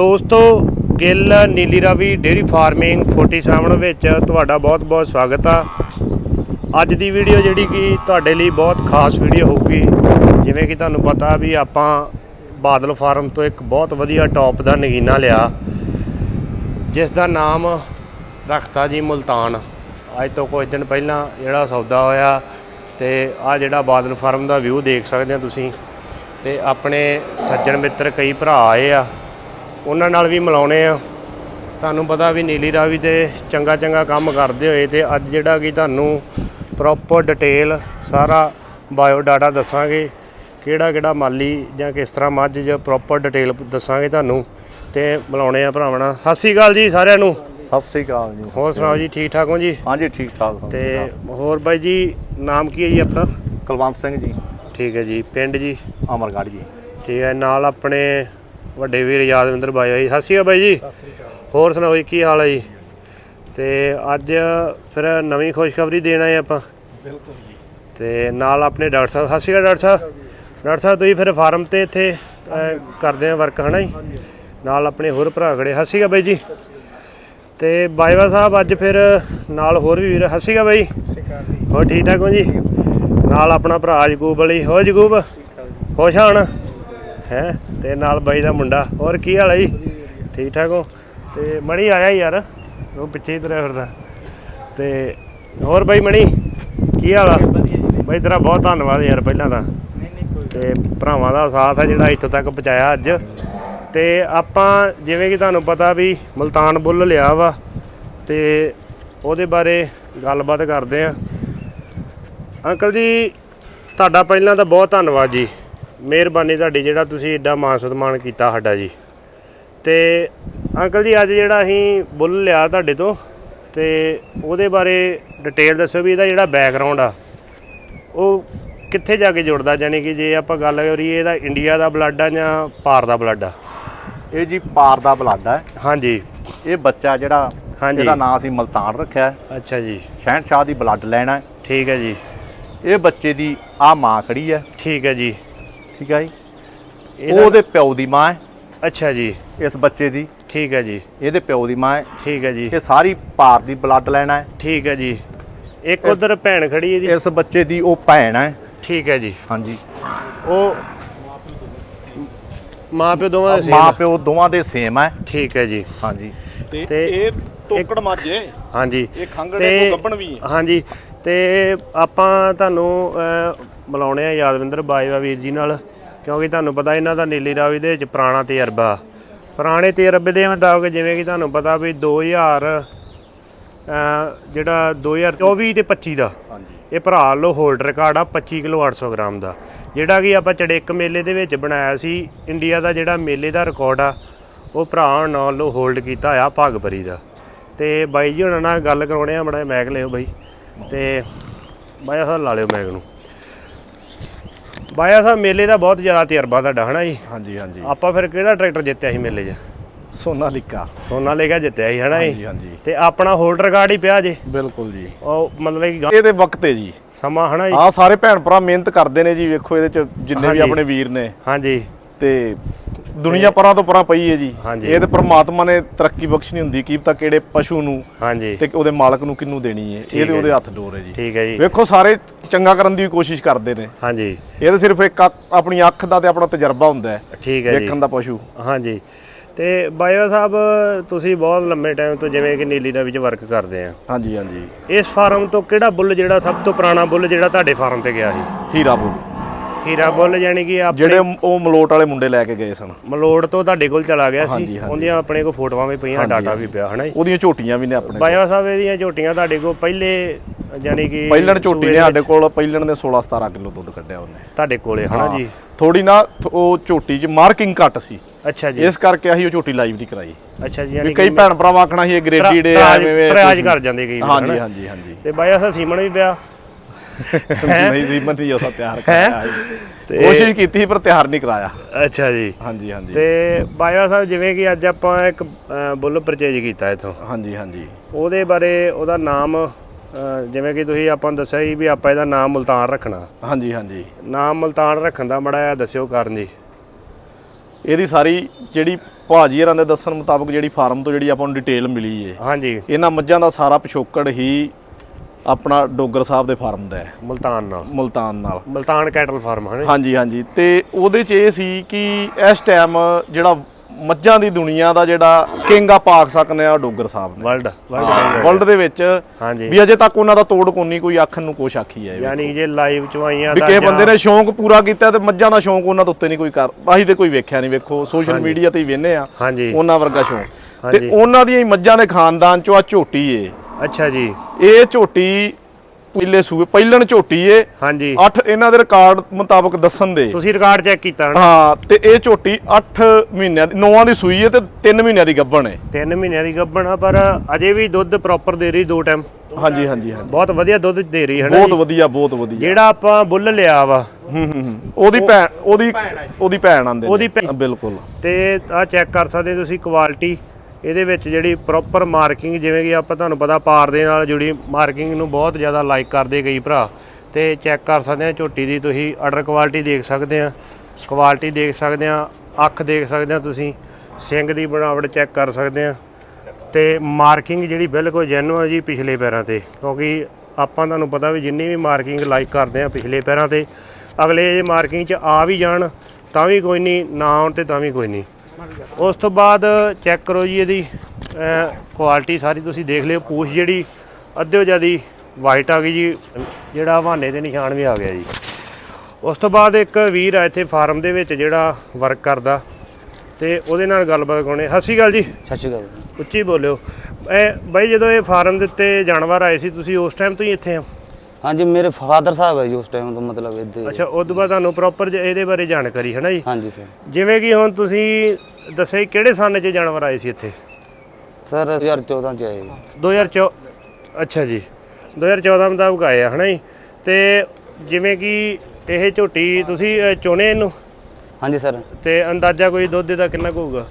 ਦੋਸਤੋ, Gill Nili Ravi dairy farming 47 ਵਿੱਚ ਤੁਹਾਡਾ ਬਹੁਤ-ਬਹੁਤ ਸਵਾਗਤ ਆ। ਅੱਜ ਦੀ ਵੀਡੀਓ ਜਿਹੜੀ ਕਿ ਤੁਹਾਡੇ ਲਈ ਬਹੁਤ ਖਾਸ ਵੀਡੀਓ ਹੋਊਗੀ। ਜਿਵੇਂ ਕਿ ਤੁਹਾਨੂੰ ਪਤਾ ਵੀ ਆਪਾਂ ਬਾਦਲ ਫਾਰਮ ਤੋਂ ਇੱਕ ਬਹੁਤ ਵਧੀਆ ਟੌਪ ਦਾ ਨਗੀਨਾ ਲਿਆ। ਜਿਸ ਦਾ ਨਾਮ ਰਖਤਾ ਜੀ ਮੁਲਤਾਨ। ਅੱਜ ਤੋਂ ਕੁਝ ਦਿਨ ਪਹਿਲਾਂ ਜਿਹੜਾ ਸੌਦਾ ਹੋਇਆ ਤੇ ਆ ਜਿਹੜਾ ਬਾਦਲ ਫਾਰਮ ਦਾ ਵਿਊ ਦੇਖ ਸਕਦੇ ਆ ਤੁਸੀਂ। ਤੇ ਆਪਣੇ ਸੱਜਣ ਮਿੱਤਰ ਕਈ ਭਰਾ ਆਏ ਆ। ਉਹਨਾਂ ਨਾਲ ਵੀ ਮਿਲਾਉਣੇ ਆ। ਤੁਹਾਨੂੰ ਪਤਾ ਵੀ ਨੀਲੀ ਰਾਵੀ ਤੇ ਚੰਗਾ ਚੰਗਾ ਕੰਮ ਕਰਦੇ ਹੋਏ ਤੇ ਅੱਜ ਜਿਹੜਾ ਕਿ ਤੁਹਾਨੂੰ ਪ੍ਰੋਪਰ ਡਿਟੇਲ ਸਾਰਾ ਬਾਇਓ ਡਾਟਾ ਦੱਸਾਂਗੇ ਕਿਹੜਾ ਕਿਹੜਾ ਮਾਲੀ ਜਾਂ ਕਿਸ ਤਰ੍ਹਾਂ ਮੱਝ ਜਾਂ ਪ੍ਰੋਪਰ ਡਿਟੇਲ ਦੱਸਾਂਗੇ ਤੁਹਾਨੂੰ ਤੇ ਮਿਲਾਉਣੇ ਆ ਭਰਾਵਣਾ ਸਤਿ ਸ਼੍ਰੀ ਅਕਾਲ ਜੀ ਸਾਰਿਆਂ ਨੂੰ। ਸਤਿ ਸ੍ਰੀ ਅਕਾਲ ਜੀ। ਹੋਰ ਸੁਣਾਓ ਜੀ ਠੀਕ ਠਾਕ ਹੋ ਜੀ? ਹਾਂਜੀ ਠੀਕ ਠਾਕ ਤੇ ਹੋਰ ਬਾਈ ਜੀ ਨਾਮ ਕੀ ਹੈ ਜੀ ਆਪਣਾ? ਕੁਲਵੰਤ ਸਿੰਘ ਜੀ। ਠੀਕ ਹੈ ਜੀ ਪਿੰਡ ਜੀ? ਅਮਰਗੜ੍ਹ ਜੀ। ਠੀਕ ਹੈ ਨਾਲ ਆਪਣੇ ਵੱਡੇ ਵੀਰ ਯਾਦਵਿੰਦਰ ਬਾਈ ਜੀ। ਸਤਿ ਸ਼੍ਰੀ ਅਕਾਲ ਬਾਈ ਜੀ। ਸਤਿ ਸ਼੍ਰੀ ਅਕਾਲ। ਹੋਰ ਸੁਣਾਓ ਜੀ ਕੀ ਹਾਲ ਹੈ ਜੀ? ਤੇ ਅੱਜ ਫਿਰ ਨਵੀਂ ਖੁਸ਼ਖਬਰੀ ਦੇਣ ਆਏ ਆਪਾਂ। ਬਿਲਕੁਲ ਜੀ। ਤੇ ਨਾਲ ਆਪਣੇ ਡਾਕਟਰ ਸਾਹਿਬ ਸਤਿ ਸ਼੍ਰੀ ਅਕਾਲ ਡਾਕਟਰ ਸਾਹਿਬ। ਡਾਕਟਰ ਸਾਹਿਬ ਤੁਸੀਂ ਫਿਰ ਫਾਰਮ ਤੇ ਇੱਥੇ ਕਰਦੇ ਆ ਵਰਕ ਹਨਾ ਜੀ? ਨਾਲ ਆਪਣੇ ਹੋਰ ਭਰਾ ਖੜੇ। ਸਤਿ ਸ਼੍ਰੀ ਅਕਾਲ ਬਾਈ ਜੀ। ਤੇ ਬਾਈਵਾ ਸਾਹਿਬ ਅੱਜ ਫਿਰ ਨਾਲ ਹੋਰ ਵੀ ਵੀਰ ਸਤਿ ਸ਼੍ਰੀ ਅਕਾਲ ਬਾਈ। ਹੋਰ ਠੀਕ ਠਾਕ ਹੋ ਜੀ? ਨਾਲ ਆਪਣਾ ਭਰਾ ਜਗੂਬ ਵਾਲੀ। ਹੋ ਜਗੂਬ ਖੁਸ਼ ਹਣ? ਹੈ? ਤੇ ਨਾਲ ਬਾਈ ਦਾ ਮੁੰਡਾ। ਹੋਰ ਕੀ ਹਾਲ ਹੈ ਜੀ? ਠੀਕ ਠਾਕ ਹੋ? ਤੇ ਮਣੀ ਆਇਆ ਯਾਰ। ਉਹ ਪਿੱਛੇ ਹੀ ਤੁਰਿਆ ਫਿਰਦਾ। ਤੇ ਹੋਰ ਬਾਈ ਮਣੀ ਕੀ ਹਾਲ ਆ? ਬਾਈ ਤੇਰਾ ਬਹੁਤ ਧੰਨਵਾਦ ਯਾਰ ਪਹਿਲਾਂ ਤਾਂ। ਤੇ ਭਰਾਵਾਂ ਦਾ ਸਾਥ ਹੈ ਜਿਹੜਾ ਇੱਥੋਂ ਤੱਕ ਪਹੁੰਚਾਇਆ ਅੱਜ। ਤੇ ਆਪਾਂ ਜਿਵੇਂ ਕਿ ਤੁਹਾਨੂੰ ਪਤਾ ਵੀ ਮਲਤਾਨ ਬੁੱਲ ਲਿਆ ਵਾ। ਤੇ ਉਹਦੇ ਬਾਰੇ ਗੱਲਬਾਤ ਕਰਦੇ ਆ। ਅੰਕਲ ਜੀ ਤੁਹਾਡਾ ਪਹਿਲਾਂ ਤਾਂ ਬਹੁਤ ਧੰਨਵਾਦ ਜੀ। ਮਿਹਰਬਾਨੀ ਤੁਹਾਡੀ ਜਿਹੜਾ ਤੁਸੀਂ ਏਡਾ ਮਾਨ ਸਤਿਮਾਨ ਕੀਤਾ ਸਾਡਾ ਜੀ। ਤੇ ਅੰਕਲ ਜੀ ਅੱਜ ਜਿਹੜਾ ਅਸੀਂ ਬੁੱਲ ਲਿਆ ਤੁਹਾਡੇ ਤੋਂ ਤੇ ਉਹਦੇ ਬਾਰੇ ਡਿਟੇਲ ਦੱਸੋ ਵੀ ਇਹਦਾ ਜਿਹੜਾ ਬੈਕਗ੍ਰਾਉਂਡ ਆ ਉਹ ਕਿੱਥੇ ਜਾ ਕੇ ਜੁੜਦਾ? ਯਾਨੀ ਕਿ ਜੇ ਆਪਾਂ ਗੱਲ ਕਰੀਏ ਇਹਦਾ ਇੰਡੀਆ ਦਾ ਬਲੱਡ ਆ ਜਾਂ ਪਾਰ ਦਾ ਬਲੱਡ ਆ? ਇਹ ਜੀ ਪਾਰ ਦਾ ਬਲੱਡ ਹੈ ਹਾਂਜੀ। ਇਹ ਬੱਚਾ ਜਿਹੜਾ ਹਾਂਜੀ। ਇਹਦਾ ਨਾਂ ਅਸੀਂ ਮਲਤਾਨ ਰੱਖਿਆ ਅੱਛਾ ਜੀ। ਸ਼ਹਿਨਸ਼ਾਹ ਦੀ ਬਲੱਡ ਲੈਣਾ ਠੀਕ ਹੈ ਜੀ। ਇਹ ਬੱਚੇ ਦੀ ਆ ਮਾਂ ਖੜੀ ਹੈ। ਠੀਕ ਹੈ ਜੀ। ਠੀਕ ਹੈ ਜੀ? ਉਹਦੇ ਪਿਓ ਦੀ ਮਾਂ ਹੈ। ਅੱਛਾ ਜੀ। ਇਸ ਬੱਚੇ ਦੀ। ਠੀਕ ਹੈ ਜੀ। ਇਹਦੇ ਪਿਓ ਦੀ ਮਾਂ ਹੈ। ਠੀਕ ਹੈ ਜੀ। ਇਹ ਸਾਰੀ ਪਾਰ ਦੀ ਬਲੱਡ ਲੈਣਾ ਹੈ। ਠੀਕ ਹੈ ਜੀ। ਇੱਕ ਉਧਰ ਭੈਣ ਖੜੀ ਹੈ ਜੀ। ਇਸ ਬੱਚੇ ਦੀ ਉਹ ਭੈਣ ਹੈ। ਠੀਕ ਹੈ ਜੀ। ਹਾਂਜੀ। ਉਹ ਮਾਂ ਪਿਓ ਦੋਵਾਂ ਦੇ ਮਾਂ ਸੇਮ ਪਿਓ ਦੋਵਾਂ ਦੇ ਸੇਮ ਹੈ ਠੀਕ ਹੈ ਜੀ। ਹਾਂਜੀ। ਤੇ ਤੇ ਇਹ ਤੋਕੜ ਮੱਝੇ ਹਾਂਜੀ। ਇਹ ਖੰਗੜੇ ਤੇ- ਤੋਂ ਗੱਭਣ ਵੀ ਹੈ। ਹਾਂਜੀ। ਤੇ ਆਪਾਂ ਤੁਹਾਨੂੰ ਅਹ, ਮਿਲਾਉਣੇ ਆ ਯਾਦਵਿੰਦਰ ਬਾਜਵਾ ਵੀਰ ਜੀ ਨਾਲ ਕਿਉਂਕਿ ਤੁਹਾਨੂੰ ਪਤਾ ਇਹਨਾਂ ਦਾ ਨੀਲੀ ਰਾਵੀ ਦੇ ਵਿੱਚ ਪੁਰਾਣਾ ਤਜਰਬਾ। ਪੁਰਾਣੇ ਤਜਰਬੇ ਦੇ ਮੁਤਾਬਕ ਜਿਵੇਂ ਕਿ ਤੁਹਾਨੂੰ ਪਤਾ ਵੀ 2000 ਅਹ, ਜਿਹੜਾ 2024 ਤੇ 25 ਦਾ ਹਾਂਜੀ। ਇਹ ਭਰਾ ਲੋ ਹੋਲਡ ਰਿਕਾਰਡ ਆ 25 ਕਿਲੋ 800 ਗ੍ਰਾਮ ਦਾ। ਜਿਹੜਾ ਕਿ ਆਪਾਂ ਚੜੇਕ ਮੇਲੇ ਦੇ ਵਿੱਚ ਬਣਾਇਆ ਸੀ ਇੰਡੀਆ ਦਾ ਜਿਹੜਾ ਮੇਲੇ ਦਾ ਰਿਕਾਰਡ ਆ ਉਹ ਭਰਾ ਨਾਲ ਲੋ ਹੋਲਡ ਕੀਤਾ ਆ ਭਾਗਪਰੀ ਦਾ। ਤੇ ਬਾਈ ਜੀ ਹੁਣਾਂ ਨਾਲ ਗੱਲ ਕਰਾਉਣੇ ਆ ਮੜਾ ਮੈਗ ਲਿਓ ਬਾਈ। ਤੇ ਬਾਇਆ ਸਾਹਿਬ ਲਾ ਲਿਓ ਮੈਗ ਨੂੰ। ਬਾਇਆ ਸਾਹਿਬ ਮੇਲੇ ਦਾ ਬਹੁਤ ਜ਼ਿਆਦਾ ਤਜਰਬਾ ਤੁਹਾਡਾ ਹਨਾ ਜੀ? ਹਾਂਜੀ ਹਾਂਜੀ। ਆਪਾਂ ਫਿਰ ਕਿਹੜਾ ਟਰੈਕਟਰ ਜਿੱਤਿਆ ਸੀ ਮੇਲੇ 'ਚ? ਸੋਨਾਲਿਕਾ। ਸੋਨਾ ਲੈ ਕੇ ਜਿੱਤਿਆ ਸੀ ਹਨਾ ਹਾਂਜੀ ਜੀ? ਹਾਂਜੀ ਤੇ ਆਪਣਾ ਹੋਲਡ ਰਿਕਾਰਡ ਹੀ ਪਿਆ ਜੇ? ਬਿਲਕੁਲ ਜੀ। ਉਹ ਮਤਲਬ ਕਿ ਗਾ- ਇਹਦੇ ਵਕਤ ਹੈ ਜੀ। ਸਮਾਂ ਹਨਾ ਜੀ? ਆ ਸਾਰੇ ਭੈਣ ਭਰਾ ਮਿਹਨਤ ਕਰਦੇ ਨੇ ਜੀ ਵੇਖੋ ਇਹਦੇ ਚ ਜਿੰਨੇ ਵੀ ਹਾਂਜੀ। ਆਪਣੇ ਵੀਰ ਨੇ। ਹਾਂਜੀ। ਤੇ ਦੁਨੀਆ ਪਰਾਂ ਤੋਂ ਪਰਾਂ ਪਈ ਹੈ ਜੀ। ਇਹ ਤੇ ਪ੍ਰਮਾਤਮਾ ਨੇ ਤਰੱਕੀ ਬਖਸ਼ਣੀ ਹੁੰਦੀ ਕੀ ਪਤਾ ਕਿਹੜੇ ਪਸ਼ੂ ਨੂੰ ਹਾਂਜੀ। ਤੇ ਉਹਦੇ ਮਾਲਕ ਨੂੰ ਕਿੰਨੂੰ ਦੇਣੀ ਹੈ। ਠੀਕ ਇਹਦੇ ਹੈ ਉਹਦੇ। ਹੱਥ ਡੋਰ ਹੈ ਜੀ। ਠੀਕ ਹੈ ਜੀ। ਵੇਖੋ ਸਾਰੇ ਚੰਗਾ ਕਰਨ ਦੀ ਕੋਸ਼ਿਸ਼ ਕਰਦੇ ਨੇ। ਹਾਂਜੀ। ਇਹ ਤਾਂ ਸਿਰਫ ਇੱਕ ਆਪਣੀ ਅੱਖ ਦਾ ਤੇ ਆਪਣਾ ਤਜਰਬਾ ਹੁੰਦਾ ਹੈ। ਠੀਕ ਹੈ ਜੀ। ਵੇਖਣ ਦਾ ਪਸ਼ੂ। ਹਾਂਜੀ। ਤੇ ਬਾਇਓ ਸਾਹਿਬ ਤੁਸੀਂ ਬਹੁਤ ਲੰਮੇ ਟਾਈਮ ਤੋਂ ਜਿਵੇਂ ਕਿ ਨੀਲੀ ਦਾ ਵਿੱਚ ਵਰਕ ਕਰਦੇ ਆ। ਹਾਂਜੀ ਹਾਂਜੀ। ਇਸ ਫਾਰਮ ਤੋਂ ਕਿਹੜਾ ਬੁੱਲ ਜਿਹੜਾ ਸਭ ਤੋਂ ਪੁਰਾਣਾ ਬੁੱਲ ਜਿਹੜਾ ਤੁਹਾਡੇ ਫਾਰਮ ਤੇ ਗਿਆ ਸੀ? ਹੀਰਾ ਬੁੱਲ। ਹੀਰਾ ਬੁੱਲ ਯਾਨੀ ਕਿ ਆਪਣੇ ਜਿਹੜੇ ਉਹ ਮਲੋਟ ਵਾਲੇ ਮੁੰਡੇ ਲੈ ਕੇ ਗਏ ਸਨ। ਮਲੋੜ ਤੋਂ ਤੁਹਾਡੇ ਕੋਲ ਚਲਾ ਗਿਆ ਹਾਂਜੀ, ਸੀ। ਹਾਂਜੀ। ਉਹਦੀਆਂ ਆਪਣੇ ਕੋਲ ਫੋਟੋਆਂ ਵੀ ਪਈਆਂ ਡਾਟਾ ਵੀ ਪਿਆ ਹਨਾ ਜੀ? ਉਹਦੀਆਂ ਝੋਟੀਆਂ ਵੀ ਨੇ ਆਪਣੇ ਕੋਲ। ਸਾਹਿਬ ਇਹਦੀਆਂ ਝੋਟੀਆਂ ਤੁਹਾਡੇ ਕੋਲ ਪਹਿਲੇ ਯਾਨੀ ਕਿ ਪਹਿਲਣ ਝੋਟੀ ਸੂਏ ਨੇ ਦੇ ਸਾਡੇ ਕੋਲ ਪਹਿਲਣ ਦੇ 16 17 ਕਿਲੋ ਦੁੱਧ ਕੱਢਿਆ ਉਹਨੇ। ਤੁਹਾਡੇ ਕੋਲੇ ਹਨਾ ਜੀ? ਥੋੜੀ ਨਾ ਥ- ਉਹ ਝੋਟੀ 'ਚ ਮਾਰਕਿੰਗ ਘੱਟ ਸੀ। ਅੱਛਾ ਜੀ। ਇਸ ਕਰਕੇ ਅਸੀਂ ਉਹ ਝੋਟੀ ਲਾਈਵ ਨਹੀਂ ਕਰਾਈ। ਅੱਛਾ ਜੀ ਵੀ ਯਾਨੀ ਕਈ ਭੈਣ ਭਰਾਵਾਂ ਆਖਣਾ ਸੀ ਇਹ ਗ੍ਰੇਡਿਡ ਹੈ ਤਰਾਜ ਐਵੇਂ ਤਰਾਜ ਕਰ ਜਾਂਦੇ ਕਈ ਵਾਰ, ਹਾਂਜੀ ਹਨਾ? ਹਾਂਜੀ ਹਾਂਜੀ। ਤੇ ਬਾਇਓ ਸਾਹਿਬ ਸੀਮਨ ਵੀ ਪਿਆ? ਨਹੀਂ ਰੀਮਨ ਨਹੀਂ ਉਸਾ ਤਿਆਰ ਕਰਾਇਆ। ਤੇ- ਕੋਸ਼ਿਸ਼ ਕੀਤੀ ਪਰ ਤਿਆਰ ਨਹੀਂ ਕਰਾਇਆ। ਅੱਛਾ ਜੀ। ਹਾਂਜੀ ਹਾਂਜੀ। ਤੇ ਬਾਇਆ ਸਾਹਿਬ ਜਿਵੇਂ ਕਿ ਅੱਜ ਆਪਾਂ ਇੱਕ ਅ, ਬੁੱਲ ਪਰਚੇਜ ਕੀਤਾ ਇਥੋਂ। ਹਾਂਜੀ ਹਾਂਜੀ। ਉਹਦੇ ਬਾਰੇ ਉਹਦਾ ਨਾਮ ਅ, ਜਿਵੇਂ ਕਿ ਤੁਸੀਂ ਆਪਾਂ ਨੂੰ ਦੱਸਿਆ ਸੀ ਵੀ ਆਪਾਂ ਇਹਦਾ ਨਾਮ ਮੁਲਤਾਨ ਰੱਖਣਾ। ਹਾਂਜੀ ਹਾਂਜੀ। ਨਾਮ ਮੁਲਤਾਨ ਰੱਖਣ ਦਾ ਮੜਾ ਜਿਹਾ ਦੱਸਿਓ ਕਾਰਨ ਜੀ। ਇਹਦੀ ਸਾਰੀ ਜਿਹੜੀ ਭਾਜੀ ਹਰਾਂ ਦੇ ਦੱਸਣ ਮੁਤਾਬਕ ਜਿਹੜੀ ਫਾਰਮ ਤੋਂ ਜਿਹੜੀ ਆਪਾਂ ਨੂੰ ਡਿਟੇਲ ਮਿਲੀ ਏ। ਹਾਂਜੀ। ਇਹਨਾਂ ਮੱਝਾਂ ਦਾ ਸਾਰਾ ਪਿਛੋਕੜ ਹੀ ਆਪਣਾ ਡੋਗਰ ਸਾਹਿਬ ਦੇ ਫਾਰਮ ਦਾ ਹੈ। ਮਲਤਾਨ ਨਾਲ। ਮੁਲਤਾਨ ਨਾਲ। ਮਲਤਾਨ ਕੈਟਲ ਫਾਰਮ ਹਨ ਹਾਂਜੀ ਹਾਂਜੀ। ਤੇ ਉਹਦੇ ਚ ਇਹ ਸੀ ਕਿ ਇਸ ਟਾਈਮ ਜਿਹੜਾ ਮੱਝਾਂ ਦੀ ਦੁਨੀਆ ਦਾ ਜਿਹੜਾ ਕਿੰਗ ਆ ਪਾਕ ਸਕਨੇ ਆ ਡੋਗਰ ਸਾਹਿਬ ਨੇ। ਵਰਲਡ ਵਰਲਡ ਦੇ ਵਿੱਚ ਹਾਂਜੀ। ਵੀ ਅਜੇ ਤੱਕ ਉਹਨਾਂ ਦਾ ਤੋੜ ਕੋਨੀ ਕੋਈ ਆਖਣ ਨੂੰ ਕੁਛ ਆਖੀ ਹੈ ਯਾਨੀ ਜੇ ਲਾਈਵ ਚਵਾਈਆਂ ਵੀ ਦਾ ਕਿਸੇ ਜਾਂ- ਬੰਦੇ ਨੇ ਸ਼ੌਂਕ ਪੂਰਾ ਕੀਤਾ ਤੇ ਮੱਝਾਂ ਦਾ ਸ਼ੌਂਕ ਉਹਨਾਂ ਦੇ ਉੱਤੇ ਨਹੀਂ ਕੋਈ ਕਰ ਅਸੀਂ ਤੇ ਕੋਈ ਵੇਖਿਆ ਨਹੀਂ ਵੇਖੋ ਸੋਸ਼ਲ ਮੀਡੀਆ ਤੇ ਹੀ ਵੇਖਨੇ ਆ। ਉਹਨਾਂ ਵਰਗਾ ਸ਼ੌਂਕ। ਤੇ ਉਹਨਾਂ ਦੀਆਂ ਹੀ ਮੱਝਾਂ ਦੇ ਖਾਨਦਾਨ ਚੋਂ ਆ ਝੋਟੀ ਏ। ਅੱਛਾ ਜੀ। ਇਹ ਝੋਟੀ ਪਹਿਲੇ ਸੂਏ ਪਹਿਲਣ ਝੋਟੀ ਏ। ਹਾਂਜੀ। ਅੱਠ ਇਹਨਾਂ ਦੇ ਰਿਕਾਰਡ ਮੁਤਾਬਕ ਦੱਸਣ ਦੇ। ਤੁਸੀਂ ਰਿਕਾਰਡ ਚੈੱਕ ਕੀਤਾ ਹਨਾ? ਹਾਂ ਤੇ ਇਹ ਝੋਟੀ 8 ਮਹੀਨਿਆਂ ਦੀ 9 ਦੀ ਸੂਈ ਏ ਤੇ 3 ਮਹੀਨਿਆਂ ਦੀ ਗੱਭਣ ਏ। 3 ਮਹੀਨਿਆਂ ਦੀ ਗੱਭਣ ਆ ਪਰ ਅਜੇ ਵੀ ਦੁੱਧ ਪ੍ਰੋਪਰ ਦੇ ਰਹੀ ਦੋ ਟਾਈਮ ਹਾਂਜੀ ਹਾਂਜੀ ਹਾਂਜੀ। ਬਹੁਤ ਵਧੀਆ ਦੁੱਧ ਦੇ ਰਹੀ ਹੈ ਨਾ ਬਹੁਤ। ਵਧੀਆ ਬਹੁਤ ਵਧੀਆ। ਜਿਹੜਾ ਆਪਾਂ ਬੁੱਲ ਲਿਆ ਵਾ। ਹੂੰ ਹੂੰ ਉਹਦੀ ਭੈਣ ਉਹਦੀ ਉਹਦੀ ਭੈਣ ਆਂਦੇ ਨੇ। ਬਿਲਕੁਲ। ਤੇ ਆ ਚੈੱਕ ਕਰ ਸਕਦੇ ਤੁਸੀਂ ਕੁਆਲਿਟੀ ਇਹਦੇ ਵਿੱਚ ਜਿਹੜੀ ਪ੍ਰੋਪਰ ਮਾਰਕਿੰਗ ਜਿਵੇਂ ਕਿ ਆਪਾਂ ਤੁਹਾਨੂੰ ਪਤਾ ਪਾਰ ਦੇ ਨਾਲ ਜੁੜੀ ਮਾਰਕਿੰਗ ਨੂੰ ਬਹੁਤ ਜ਼ਿਆਦਾ ਲਾਈਕ ਕਰਦੇ ਕਈ ਭਰਾ। ਤੇ ਚੈੱਕ ਕਰ ਸਕਦੇ ਆ ਝੋਟੀ ਦੀ, ਤੁਸੀਂ ਆਰਡਰ ਕੁਆਲਿਟੀ ਦੇਖ ਸਕਦੇ ਆ ਕੁਆਲਿਟੀ ਦੇਖ ਸਕਦੇ ਆ ਅੱਖ ਦੇਖ ਸਕਦੇ ਆ ਤੁਸੀਂ ਸਿੰਗ ਦੀ ਬਣਾਵਟ ਚੈੱਕ ਕਰ ਸਕਦੇ ਆ ਤੇ ਮਾਰਕਿੰਗ ਜਿਹੜੀ ਬਿਲਕੁਲ ਜੈਨੂਅਨ ਜੀ ਪਿਛਲੇ ਪੈਰਾਂ ਤੇ, ਕਿਉਂਕਿ ਆਪਾਂ ਤੁਹਾਨੂੰ ਪਤਾ ਵੀ ਜਿੰਨੀ ਵੀ ਮਾਰਕਿੰਗ ਲਾਈਕ ਕਰਦੇ ਆ ਪਿਛਲੇ ਪੈਰਾਂ ਤੇ, ਅਗਲੇ ਜੇ ਮਾਰਕਿੰਗ 'ਚ ਆ ਵੀ ਜਾਣ, ਤਾਂ ਵੀ ਕੋਈ ਨਹੀਂ, ਨਾ ਆਉਣ ਤੇ ਤਾਂ ਵੀ ਕੋਈ ਨਹੀਂ। ਉਸ ਤੋਂ ਬਾਅਦ ਚੈੱਕ ਕਰੋ ਜੀ ਇਹਦੀ ਕੁਆਲਿਟੀ ਸਾਰੀ ਤੁਸੀਂ ਦੇਖ ਲਿਓ। ਪੂਛ ਜਿਹੜੀ ਅੱਧਿਓ ਜਿਆਦੀ ਵਾਈਟ ਆ ਗਈ ਜੀ ਜਿਹੜਾ ਹਵਾਨੇ ਦੇ ਨਿਸ਼ਾਨ ਵੀ ਆ ਗਿਆ ਜੀ। ਉਸ ਤੋਂ ਬਾਅਦ ਇੱਕ ਵੀਰ ਆ ਇੱਥੇ ਫਾਰਮ ਦੇ ਵਿੱਚ ਜਿਹੜਾ ਵਰਕ ਕਰਦਾ ਤੇ ਉਹਦੇ ਨਾਲ ਗੱਲਬਾਤ ਕਰਾਉਣੇ। ਸਤਿ ਸ਼੍ਰੀ ਅਕਾਲ ਜੀ। ਸਤਿ ਸ਼੍ਰੀ ਅਕਾਲ। ਉੱਚੀ ਬੋਲਿਓ। ਇਹ ਬਾਈ ਜਦੋਂ ਇਹ ਫਾਰਮ ਦੇ ਉੱਤੇ ਜਾਨਵਰ ਆਏ ਸੀ ਤੁਸੀਂ ਉਸ ਟਾਈਮ ਤੋਂ ਹੀ ਇੱਥੇ ਆ ਹਾਂਜੀ ਮੇਰੇ ਫਾਦਰ ਸਾਹਿਬ ਹੈ ਜੀ ਉਸ ਟਾਈਮ ਤੋਂ ਮਤਲਬ ਇੱਥੇ ਅੱਛਾ ਉਸ ਤੋਂ ਬਾਅਦ ਤੁਹਾਨੂੰ ਪ੍ਰੋਪਰ ਇਹਦੇ ਬਾਰੇ ਜਾਣਕਾਰੀ ਹੈ ਨਾ ਜੀ? ਹਾਂਜੀ ਸਰ ਜਿਵੇਂ ਕਿ ਹੁਣ ਤੁਸੀਂ ਦੱਸਿਆ ਜੀ ਕਿਹੜੇ ਸਾਲ 'ਚ ਜਾਨਵਰ ਆਏ ਸੀ ਇੱਥੇ? ਸਰ 2014 ਚ ਆਏ 2014 ਅੱਛਾ ਜੀ। 2014 ਮੁਤਾਬਕ ਆਏ ਆ ਹਨਾ ਜੀ? ਤੇ ਜਿਵੇਂ ਕਿ ਇਹ ਝੋਟੀ ਤੁਸੀਂ ਚੁਣੇ ਇਹਨੂੰ? ਹਾਂਜੀ ਸਰ ਤੇ ਅੰਦਾਜ਼ਾ ਕੋਈ ਦੁੱਧ ਦਾ ਕਿੰਨਾ ਕੁ ਹੋਊਗਾ?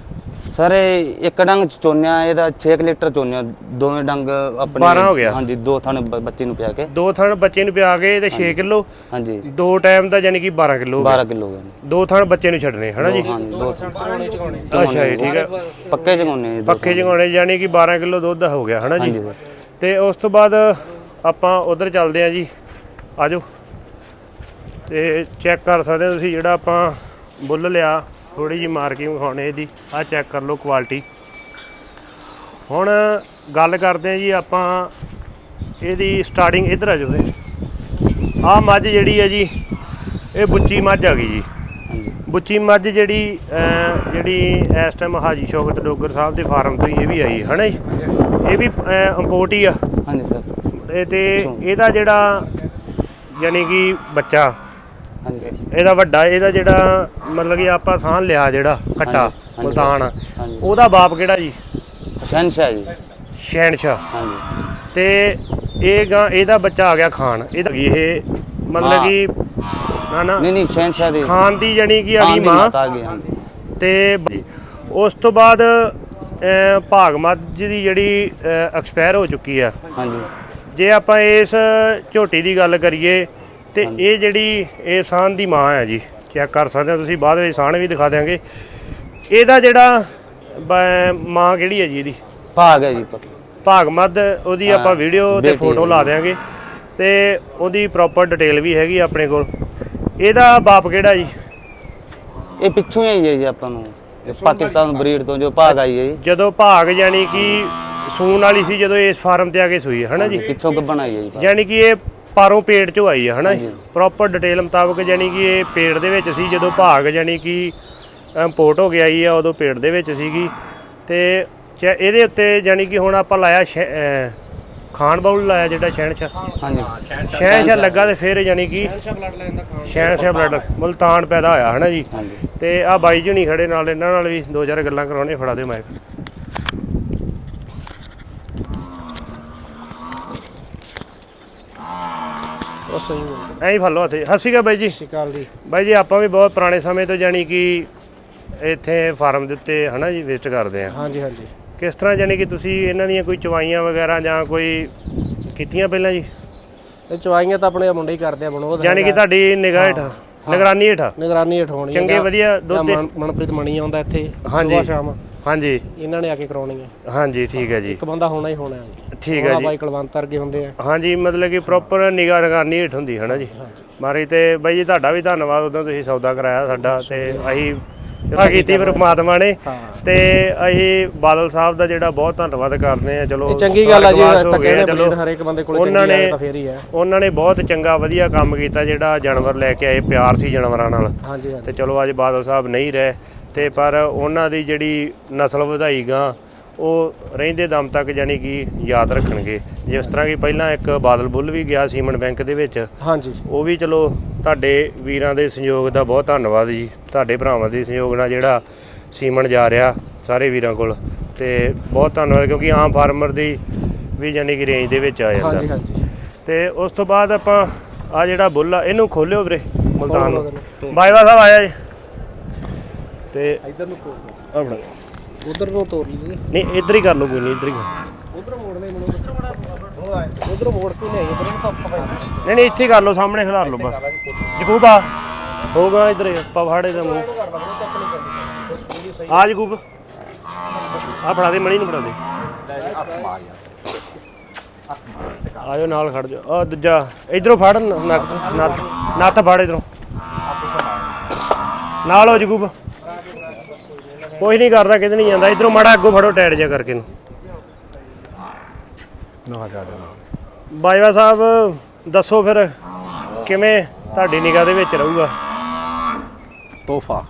ਸਰ ਇਹ ਇੱਕ ਡੰਗ ਚੋਨਿਆ ਇਹਦਾ 6 ਲੀਟਰ ਚੋਨਿਆ ਦੋਵੇਂ ਡੰਗ ਆਪਣੇ 12 ਹੋ ਗਿਆ। ਹਾਂਜੀ ਦੋ ਥਣ ਬ- ਬੱਚੇ ਨੂੰ ਪਿਆ ਕੇ। ਦੋ ਥਣ ਬੱਚੇ ਨੂੰ ਪਿਆ ਕੇ ਤੇ 6 ਕਿਲੋ। ਹਾਂਜੀ। ਦੋ ਟਾਈਮ ਦਾ ਯਾਨੀ ਕਿ 12 ਕਿਲੋ 12 ਕਿਲੋ ਹੋ ਗਏ ਦੋ ਥਣ ਬੱਚੇ ਨੂੰ ਛੱਡਣੇ ਹਨਾ ਜੀ? ਹਾਂਜੀ ਦੋ ਅੱਛਾ ਜੀ ਠੀਕ ਹੈ। ਪੱਕੇ ਚਗਾਉਣੇ ਜੀ ਦੋ ਪੱਖੇ ਜਗਾਉਣੇ ਯਾਨੀ ਕਿ 12 ਕਿਲੋ ਦੁੱਧ ਹੋ ਗਿਆ ਹਨਾ ਜੀ? ਹਾਂਜੀ ਸਰ ਤੇ ਉਸ ਤੋਂ ਬਾਅਦ ਆਪਾਂ ਉਧਰ ਚੱਲਦੇ ਆ ਜੀ। ਆਜੋ। ਤੇ ਚੈੱਕ ਕਰ ਸਕਦੇ ਹੋ ਤੁਸੀਂ ਜਿਹੜਾ ਆਪਾਂ ਬੁੱਲ ਲਿਆ। ਥੋੜੀ ਜੀ ਮਾਰਕਿੰਗ ਵਿਖਾਉਣੇ ਇਹਦੀ ਆ ਚੈੱਕ ਕਰ ਲਓ ਕੁਆਲਿਟੀ ਹੁਣ ਗੱਲ ਕਰਦੇ ਆ ਜੀ ਆਪਾਂ ਇਹਦੀ ਸਟਾਰਟਿੰਗ ਇਧਰ ਆ ਜਾਓ ਆ ਮੱਝ ਜਿਹੜੀ ਹੈ ਜੀ ਇਹ ਬੁੱਚੀ ਮੱਝ ਆ ਗਈ ਜੀ। ਬੁੱਚੀ ਮੱਝ ਜਿਹੜੀ ਜਿਹੜੀ ਇਸ ਟਾਈਮ ਹਾਜੀ ਸ਼ੌਕਤ ਡੋਗਰ ਸਾਹਿਬ ਦੇ ਫਾਰਮ ਤੋਂ ਹੀ ਇਹ ਵੀ ਆਈ ਹੈ ਹਨਾ ਜੀ? ਇਹ ਵੀ ਇੰਪੋਰਟ ਹੀ ਆ। ਹਾਂਜੀ ਸਰ। ਇਹ ਤੇ ਇਹਦਾ ਜਿਹੜਾ ਯਾਨੀ ਕਿ ਬੱਚਾ ਹਾਂਜੀ। ਇਹਦਾ ਵੱਡਾ ਇਹਦਾ ਜਿਹੜਾ ਮਤਲਬ ਕਿ ਆਪਾਂ ਸਾਹ ਲਿਆ ਜਿਹੜਾ ਕੱਟਾ ਹਾਂਜੀ, ਹਾਂਜੀ। ਮਲਤਾਨ। ਹਾਂਜੀ। ਉਹਦਾ ਬਾਪ ਕਿਹੜਾ ਜੀ? ਸ਼ਹਿਨਸ਼ਾਹ ਜੀ। ਸ਼ਹਿਨਸ਼ਾਹ। ਹਾਂਜੀ। ਤੇ ਇਹ ਗਾਂ ਇਹਦਾ ਬੱਚਾ ਆ ਗਿਆ ਖਾਨ। ਇਹਦਾ ਇਹ ਮਤਲਬ। ਕਿ ਨਾ ਨਾ। ਨਹੀਂ ਨਹੀਂ ਸ਼ਹਿਨਸ਼ਾਹ ਦੀ ਖਾਨ ਦੀ ਯਾਨੀ ਕਿ ਆ ਖਾਨ ਗਈ ਦੀ ਮਾਂ ਮਾਤਾ ਆ ਗਈ ਹਾਂਜੀ। ਤੇ ਉਸ ਤੋਂ ਬਾਅਦ ਅਹ, ਭਾਗ ਮੱਝ ਦੀ ਜਿਹੜੀ ਐਕਸਪਾਇਰ ਹੋ ਚੁੱਕੀ ਆ। ਹਾਂਜੀ। ਜੇ ਆਪਾਂ ਇਸ ਝੋਟੀ ਦੀ ਗੱਲ ਕਰੀਏ ਤੇ ਇਹ ਜਿਹੜੀ ਇਹ ਸਾਨ ਦੀ ਮਾਂ ਹੈ ਜੀ ਚੈੱਕ ਕਰ ਸਕਦੇ ਹੋ ਤੁਸੀਂ ਬਾਅਦ ਵਿੱਚ ਸਾਨ ਵੀ ਦਿਖਾ ਦਿਆਂਗੇ। ਇਹਦਾ ਜਿਹੜਾ ਬ- ਮਾਂ ਕਿਹੜੀ ਹੈ ਜੀ ਇਹਦੀ? ਭਾਗ ਹੈ ਜੀ ਭਾਗ। ਮੱਧ ਉਹਦੀ ਆਪਾਂ ਵੀਡੀਓ ਤੇ ਬੇਟੀ ਫੋਟੋ ਲਾ ਦਿਆਂਗੇ। ਤੇ ਉਹਦੀ ਪ੍ਰੋਪਰ ਡਿਟੇਲ ਵੀ ਹੈਗੀ ਆਪਣੇ ਕੋਲ। ਇਹਦਾ ਬਾਪ ਕਿਹੜਾ ਜੀ? ਇਹ ਪਿੱਛੋਂ ਹੀ ਆਈ ਹੈ ਜੀ ਆਪਾਂ ਨੂੰ। ਇਹ ਪਾਕਿਸਤਾਨ ਬਰੀਡ ਤੋਂ ਜੋ ਭਾਗ ਆਈ ਹੈ ਜੀ। ਜਦੋਂ ਭਾਗ ਯਾਨੀ ਕਿ ਸੂਣ ਵਾਲੀ ਸੀ ਜਦੋਂ ਇਸ ਫਾਰਮ ਤੇ ਆ ਕੇ ਸੂਈ ਹੈ ਹਨਾ ਜੀ? ਪਿੱਛੋਂ ਗੱਬਣ ਆਈ ਹੈ ਜੀ ਭਾਗ। ਯਾਨੀ ਕਿ ਇਹ ਪਾਰੋਂ ਪੇਟ ਚੋਂ ਆਈ ਹੈ ਹਨਾ। ਪ੍ਰੋਪਰ ਡਿਟੇਲ ਮੁਤਾਬਕ ਯਾਨੀ ਕਿ ਇਹ ਪੇਟ ਦੇ ਵਿੱਚ ਸੀ ਜਦੋਂ ਭਾਗ ਯਾਨੀ ਕਿ ਇੰਪੋਰਟ ਹੋ ਗਿਆ ਆਈ ਆ ਉਦੋਂ ਪੇਟ ਦੇ ਵਿੱਚ ਸੀਗੀ। ਤੇ ਚ- ਇਹਦੇ ਉੱਤੇ ਯਾਨੀ ਕਿ ਹੁਣ ਆਪਾਂ ਲਾਇਆ ਖਾਨ ਬਾਉਲ ਲਾਇਆ ਜਿਹੜਾ ਸ਼ਹਿਨਸ਼ਾਹ ਹਾਂਜੀ। ਸ਼ਹਿਨਸ਼ਾਹ ਲੱਗਾ ਤੇ ਫਿਰ ਯਾਨੀ ਕਿ ਸ਼ਹਿਨਸ਼ਾਹ ਬਲੱਡ ਮਲਤਾਨ ਪੈਦਾ ਹੋਇਆ ਹਨਾ ਜੀ? ਤੇ ਆ ਬਾਈ ਜੀ ਨਹੀਂ ਖੜੇ ਨਾਲ ਇਹਨਾਂ ਨਾਲ ਵੀ ਦੋ ਚਾਰ ਗੱਲਾਂ ਕਰਾਉਣੇ ਫੜਾ ਦਿਓ ਮਾਈਕ ਐਂ ਹੀ ਫੜ ਹੱਥੇ ਹੱਸੀ ਗਾ ਬਾਈ ਜੀ। ਸਿਕਾਲ ਦੀ ਬਾਈ ਜੀ ਆਪਾਂ ਵੀ ਬਹੁਤ ਪੁਰਾਣੇ ਸਮੇਂ ਤੋਂ ਜਾਣੀ ਕਿ ਇੱਥੇ ਫਾਰਮ ਦੇ ਉੱਤੇ ਹਨਾ ਜੀ ਵਿਜ਼ਿਟ ਕਰਦੇ ਆ ਹਾਂਜੀ ਹਾਂਜੀ। ਕਿਸ ਤਰ੍ਹਾਂ ਜਾਣੀ ਕਿ ਤੁਸੀਂ ਇਹਨਾਂ ਦੀਆਂ ਕੋਈ ਚਵਾਈਆਂ ਵਗੈਰਾ ਜਾਂ ਕੋਈ ਕੀਤੀਆਂ ਪਹਿਲਾਂ ਜੀ? ਇਹ ਚਵਾਈਆਂ ਤਾਂ ਆਪਣੇ ਮੁੰਡੇ ਹੀ ਕਰਦੇ ਆ ਬਣੋ ਜਾਣੀ ਕਿ ਤੁਹਾਡੀ ਨਿਗਾਹ ਹੇਠ ਨਿਗਰਾਨੀ ਹੇਠਾਂ? ਨਿਗਰਾਨੀ ਹੇਠ ਹੋਣੀ ਚੰਗੇ ਜਾਂ- ਵਧੀਆ ਜਾਂ ਦੁੱਧ ਦੇ- ਮਨਪ੍ਰੀਤ ਮਣੀ ਆਉਂਦਾ ਇੱਥੇ ਹਾਂਜੀ। ਸੁਬਾਹ ਸ਼ਾਮ। ਹਾਂਜੀ। ਇਹਨਾਂ ਨੇ ਆ ਕੇ ਕਰਾਉਣੀ ਹੈ ਹਾਂਜੀ ਠੀਕ ਹੈ ਜੀ। ਇੱਕ ਬੰਦਾ ਹੋਣਾ ਹੀ ਹੋਣਾ ਹੈ। ਜੀ ਠੀਕ ਹੈ ਜੀ। ਬਾਈ ਕੁਲਵੰਤ ਵਰਗੇ ਹੁੰਦੇ ਆ। ਹਾਂਜੀ ਮਤਲਬ ਕਿ ਪ੍ਰੋਪਰ ਨਿਗਾਹ ਨਿਗਰਾਨੀ ਹੇਠ ਹੁੰਦੀ ਹੈ ਨਾ ਜੀ ਮਾਰੀ ਤੇ ਬਾਈ ਜੀ ਤੁਹਾਡਾ ਵੀ ਧੰਨਵਾਦ ਉਦੋਂ ਤੁਸੀਂ ਸੌਦਾ ਕਰਾਇਆ ਸਾਡਾ ਤੇ ਅਸੀਂ ਕਿਰਪਾ ਕੀਤੀ ਪਰਮਾਤਮਾ ਨੇ। ਤੇ ਅਸੀਂ ਬਾਦਲ ਸਾਹਿਬ ਦਾ ਜਿਹੜਾ ਬਹੁਤ ਧੰਨਵਾਦ ਕਰਦੇ ਆ ਚਲੋ ਚੰਗੀ ਗੱਲ ਆ ਜੀ ਤਾਂ ਆ, ਕਹਿੰਦੇ ਬਰੀਡ ਹਰੇਕ ਬੰਦੇ ਕੋਲ ਚੰਗੀ ਹੈ ਤਾਂ ਫੇਰ ਹੀ ਹੈ ਉਹਨਾਂ ਨੇ ਬਹੁਤ ਚੰਗਾ ਵਧੀਆ ਕੰਮ ਕੀਤਾ ਜਿਹੜਾ ਜਾਨਵਰ ਲੈ ਕੇ ਆਏ ਪਿਆਰ ਸੀ ਜਾਨਵਰਾਂ ਨਾਲ। ਤੇ ਚਲੋ ਅੱਜ ਬਾਦਲ ਸਾਹਿਬ ਨਹੀਂ ਰਹੇ ਤੇ ਪਰ ਉਹਨਾਂ ਦੀ ਜਿਹੜੀ ਨਸਲ ਵਧਾਈ ਗਾ ਉਹ ਰਹਿੰਦੇ ਦਮ ਤੱਕ ਜਾਨੀ ਕਿ ਯਾਦ ਰੱਖਣਗੇ। ਜਿਸ ਤਰ੍ਹਾਂ ਕਿ ਪਹਿਲਾਂ ਇੱਕ ਬਾਦਲ ਬੁੱਲ ਵੀ ਗਿਆ ਸੀਮਨ ਬੈਂਕ ਦੇ ਵਿੱਚ। ਹਾਂਜੀ। ਉਹ ਵੀ ਚਲੋ ਤੁਹਾਡੇ ਵੀਰਾਂ ਦੇ ਸੰਯੋਗ ਦਾ ਬਹੁਤ ਧੰਨਵਾਦ ਜੀ। ਤੁਹਾਡੇ ਭਰਾਵਾਂ ਦੇ ਸੰਯੋਗ ਨਾਲ ਜਿਹੜਾ ਸੀਮਨ ਜਾ ਰਿਹਾ ਸਾਰੇ ਵੀਰਾਂ ਕੋਲ। ਤੇ ਬਹੁਤ ਧੰਨਵਾਦ ਕਿਉਂਕਿ ਆਮ ਫਾਰਮਰ ਦੀ ਵੀ ਜਾਨੀ ਕਿ ਰੇਂਜ ਦੇ ਵਿੱਚ ਆ ਜਾਂਦਾ। ਹਾਂਜੀ ਹਾਂਜੀ। ਤੇ ਉਸ ਤੋਂ ਬਾਅਦ ਆਪਾਂ ਆ ਜਿਹੜਾ ਬੁੱਲ ਆ ਇਹਨੂੰ ਖੋਲਿਓ ਵੀਰੇ ਮੁਲਤਾਨ ਖੋਲੋ ਨੂੰ। ਬਾਈਵਾ ਸਾਹਿਬ ਆਇਆ ਜੀ। ਤੇ ਇਧਰ ਨੂੰ ਆਪਣਾ ਉਧਰ ਨੂੰ ਤੋਰ ਲਈ ਨਹੀਂ ਇੱਧਰ ਹੀ ਕਰ ਲਓ ਕੋਈ ਨਹੀਂ ਇੱਧਰ ਹੀ ਕਰ ਉਧਰ ਮੋੜਨੇ ਮੈਨੂੰ। ਉਧਰ ਮੋੜ ਕੇ ਨਹੀਂ ਉਧਰ ਨੂੰ ਧੱਪ ਪੈ ਨਹੀਂ ਨਹੀਂ ਇੱਥੇ ਹੀ ਕਰ ਲਓ ਸਾਹਮਣੇ ਖਿਲਾਰ ਲਓ ਬਸ। ਜਕੂਬਾ ਹੋਗਾ ਇੱਧਰ ਹੀ, ਆਪਾਂ ਫਾੜੇ ਦਾ ਮੂੰਹ। ਆ ਜਕੂਬ। ਆ ਫੜਾ ਦੇ ਮਣੀ ਨੂੰ ਫੜਾ ਦੇ। ਆਜੋ ਨਾਲ ਖੜ ਜਾ ਆ ਦੂਜਾ ਇਧਰੋਂ ਫੜ ਨ- ਨੱਕ ਨੱਥ ਨੱਥ ਫੜ ਇਧਰੋਂ। ਨਾਲ ਹੋ ਜਕੂਬ। ਕੋਈ ਨਹੀਂ ਕਰਦਾ ਕਿਤੇ ਨਹੀਂ ਜਾਂਦਾ। ਇਧਰੋਂ ਮਾੜਾ ਅੱਗੋਂ ਫੜੋ ਟਾਇਰ ਜਿਹਾ ਕਰਕੇ ਨੂੰ ਨਾ ਜਾ ਬਾਜਵਾ ਸਾਹਿਬ ਦੱਸੋ ਫਿਰ ਕਿਵੇਂ ਤੁਹਾਡੀ ਨਿਗਾਹ ਦੇ ਵਿੱਚ ਰਹੂਗਾ? ਤੋਹਫਾ।